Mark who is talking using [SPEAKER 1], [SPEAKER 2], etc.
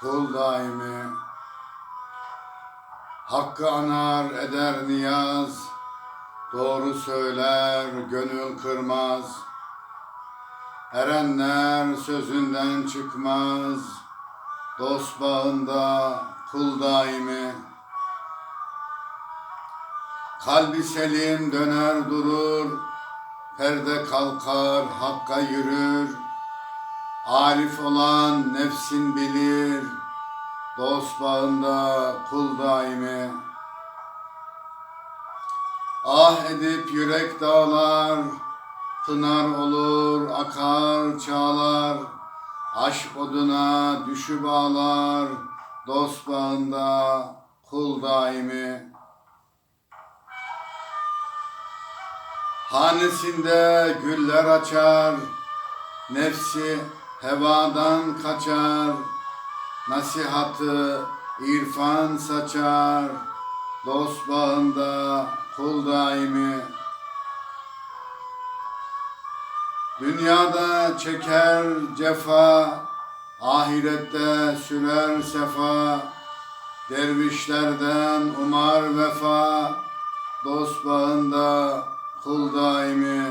[SPEAKER 1] kul daimi. Hakkı anar eder niyaz, doğru söyler gönül kırmaz. Erenler sözünden çıkmaz, dost bağında kul daimi. Kalbi selim döner durur, perde kalkar hakka yürür. Arif olan nefsin bilir, dost bağında kul daimi. Ah edip yürek dağlar, pınar olur akar çağlar. Aşk oduna düşüp ağlar, dost bağında kul daimi. Hanesinde güller açar, nefsi hevadan kaçar, nasihatı irfan saçar, dost bağında kul daimi. Dünyada çeker cefa, ahirette sürer sefa, dervişlerden umar vefa, dost bağında kul daimi.